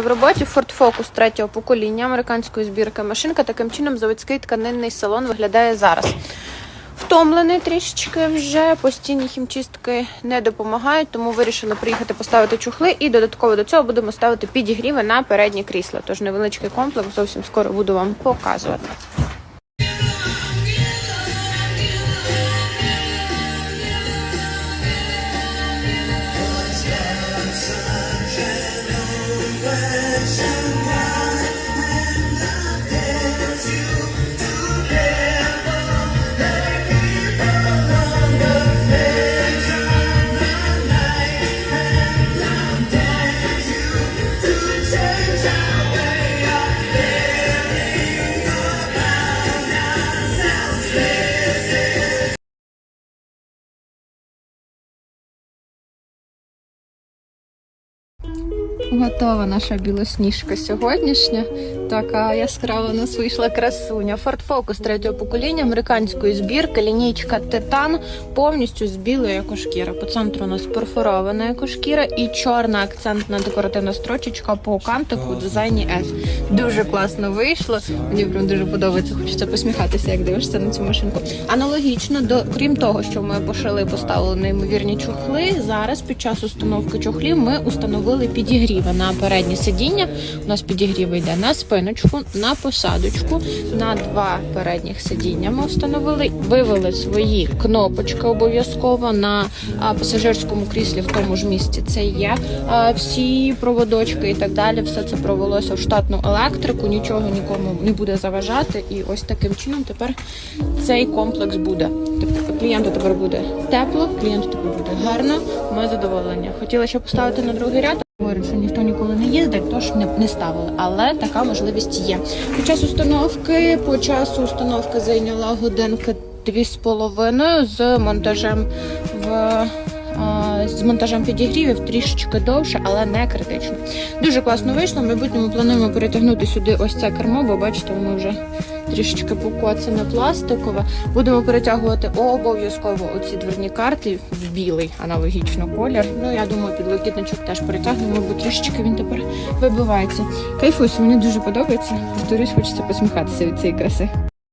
В роботі Ford Focus третього покоління американської збірки машинка. Таким чином заводський тканинний салон виглядає зараз. Втомлений трішечки вже постійні хімчистки не допомагають, тому вирішили приїхати поставити чухли і додатково до цього будемо ставити підігріви на передні крісла. Тож невеличкий комплекс зовсім скоро буду вам показувати. Готова наша білосніжка сьогоднішня. Така яскрава у нас вийшла красуня. Ford Focus третього покоління американської збірки, лінійка Титан повністю з білої екошкіри. По центру у нас перфорована екошкіра і чорна акцентна декоративна строчечка по кантику у дизайні S. Дуже класно вийшло. Мені прям дуже подобається. Хочеться посміхатися, як дивишся на цю машинку. Аналогічно до крім того, що ми пошили, поставили неймовірні чохли. Зараз під час установки чохлів ми установили підігріви на переднє сидіння. У нас підігріви йде на спиночку, на посадочку, на два передніх сидіння. Ми встановили, вивели свої кнопочки обов'язково на пасажирському кріслі в тому ж місці. Це є всі проводочки і так далі. Все це провелося в штатну електрику, нічого нікому не буде заважати. І ось таким чином тепер цей комплекс буде. Тобто клієнту тепер буде тепло, клієнту тепер буде гарно. Ми задоволення. Хотіла ще поставити на другий ряд. Говорю, що ніхто ніколи не їздить, тож не, не ставили. Але така можливість є. Під час установки, по часу установки зайняла годинки дві з половиною з монтажем в. а, З монтажем підігрівів трішечки довше, але не критично. Дуже класно вийшло. В майбутньому плануємо перетягнути сюди ось це кермо, бо бачите, воно вже трішечки покоцане пластикове. Будемо перетягувати обов'язково оці дверні карти в білий аналогічно колір. Ну я думаю, підлокітничок теж перетягнемо, бо трішечки він тепер вибивається. Кайфусь, мені дуже подобається. Повторюсь, хочеться посміхатися від цієї краси.